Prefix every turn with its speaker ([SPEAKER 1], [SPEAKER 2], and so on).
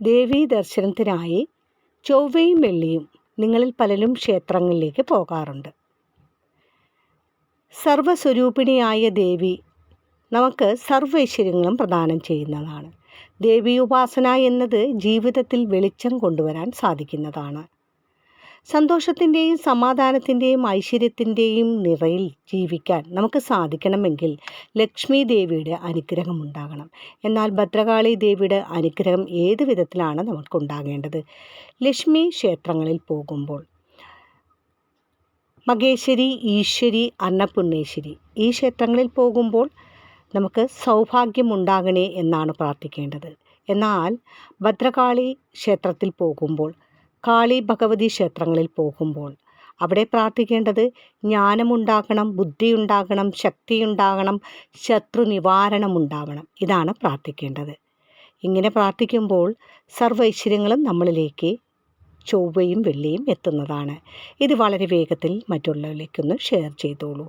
[SPEAKER 1] ദേവീ ദർശനത്തിനായി ചൊവ്വയും വെള്ളിയും നിങ്ങളിൽ പലരും ക്ഷേത്രങ്ങളിലേക്ക് പോകാറുണ്ട്. സർവസ്വരൂപിണിയായ ദേവി നമുക്ക് സർവൈശ്വര്യങ്ങളും പ്രദാനം ചെയ്യുന്നതാണ്. ദേവി ഉപാസന എന്നത് ജീവിതത്തിൽ വെളിച്ചം കൊണ്ടുവരാൻ സാധിക്കുന്നതാണ്. സന്തോഷത്തിന്റെയും സമാധാനത്തിന്റെയും ഐശ്വര്യത്തിന്റെയും നിറയിൽ ജീവിക്കാൻ നമുക്ക് സാധിക്കണമെങ്കിൽ ലക്ഷ്മി ദേവിയുടെ അനുഗ്രഹം ഉണ്ടാകണം. എന്നാൽ ഭദ്രകാളി ദേവിയുടെ അനുഗ്രഹം ഏത് വിധത്തിലാണ് നമുക്കുണ്ടാകേണ്ടത് ലക്ഷ്മി ക്ഷേത്രങ്ങളിൽ പോകുമ്പോൾ മകേശ്വരി ഈശ്വരി അന്നപൂർണേശ്വരി ഈ ക്ഷേത്രങ്ങളിൽ പോകുമ്പോൾ നമുക്ക് സൗഭാഗ്യമുണ്ടാകണേ എന്നാണ് പ്രാർത്ഥിക്കേണ്ടത്. എന്നാൽ ഭദ്രകാളി ക്ഷേത്രത്തിൽ പോകുമ്പോൾ കാളി ഭഗവതി ക്ഷേത്രങ്ങളിൽ പോകുമ്പോൾ അവിടെ പ്രാർത്ഥിക്കേണ്ടത് ജ്ഞാനമുണ്ടാകണം ബുദ്ധിയുണ്ടാകണം ശക്തിയുണ്ടാകണം ശത്രു നിവാരണം ഉണ്ടാവണം ഇതാണ് പ്രാർത്ഥിക്കേണ്ടത്. ഇങ്ങനെ പ്രാർത്ഥിക്കുമ്പോൾ സർവൈശ്വര്യങ്ങളും നമ്മളിലേക്ക് ചൊവ്വയും വെള്ളിയും എത്തുന്നതാണ്. ഇത് വളരെ വേഗത്തിൽ മറ്റുള്ളവരിലേക്കൊന്ന് ഷെയർ ചെയ്തോളൂ.